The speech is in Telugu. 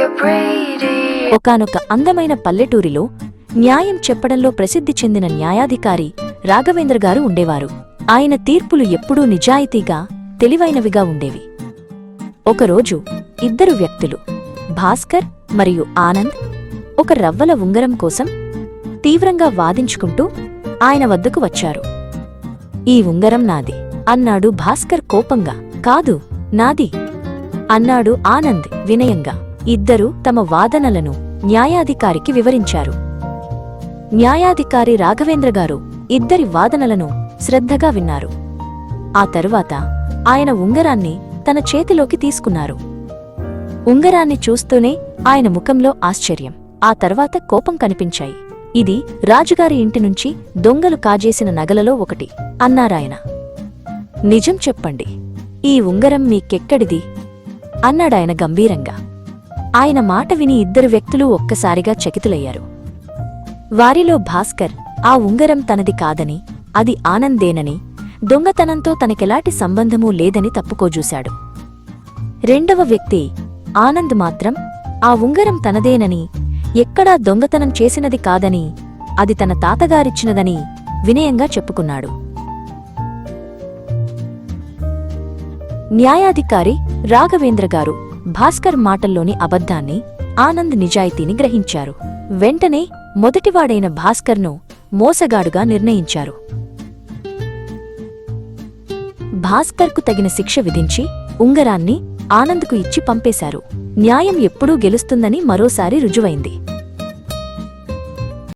ఒకనొక ఒకానొక అందమైన పల్లెటూరిలో న్యాయం చెప్పడంలో ప్రసిద్ధి చెందిన న్యాయాధికారి రాఘవేంద్ర గారు ఉండేవారు. ఆయన తీర్పులు ఎప్పుడూ నిజాయితీగా తెలివైనవిగా ఉండేవి. ఒకరోజు ఇద్దరు వ్యక్తులు భాస్కర్ మరియు ఆనంద్ ఒక రవ్వల ఉంగరం కోసం తీవ్రంగా వాదించుకుంటూ ఆయన వద్దకు వచ్చారు. ఈ ఉంగరం నాది అన్నాడు భాస్కర్ కోపంగా. కాదు నాది అన్నాడు ఆనంద్ వినయంగా. ఇద్దరూ తమ వాదనలను న్యాయాధికారికి వివరించారు. న్యాయాధికారి రాఘవేంద్ర గారు ఇద్దరి వాదనలను శ్రద్ధగా విన్నారు. ఆ తరువాత ఆయన ఉంగరాన్ని తన చేతిలోకి తీసుకున్నారు. ఉంగరాన్ని చూస్తూనే ఆయన ముఖంలో ఆశ్చర్యం. ఆ తర్వాత కోపం కనిపించాయి. ఇది రాజుగారి ఇంటి నుంచి దొంగలు కాజేసిన నగలలో ఒకటి అన్నారాయన నిజం చెప్పండి. ఈ ఉంగరం మీకెక్కడిది? అన్నాడాయన గంభీరంగా. ఆయన మాట విని ఇద్దరు వ్యక్తులు ఒక్కసారిగా చకితులయ్యారు. వారిలో భాస్కర్ ఆ ఉంగరం తనది కాదని అది ఆనందేనని దొంగతనంతో తనకెలాంటి సంబంధమూ లేదని తప్పుకోజూశాడు. రెండవ వ్యక్తి ఆనంద్ మాత్రం ఆ ఉంగరం తనదేనని ఎక్కడా దొంగతనం చేసినది కాదని అది తన తాతగారిచ్చినదని వినయంగా చెప్పుకున్నాడు. న్యాయాధికారి రాఘవేంద్ర గారు భాస్కర్ మాటల్లోని అబద్ధాన్ని ఆనంద్ నిజాయితీని గ్రహించారు. వెంటనే మొదటివాడైన భాస్కర్ను మోసగాడుగా నిర్ణయించారు. భాస్కర్కు తగిన శిక్ష విధించి ఉంగరాన్ని ఆనంద్కు ఇచ్చి పంపేశారు. న్యాయం ఎప్పుడూ గెలుస్తుందని మరోసారి రుజువైంది.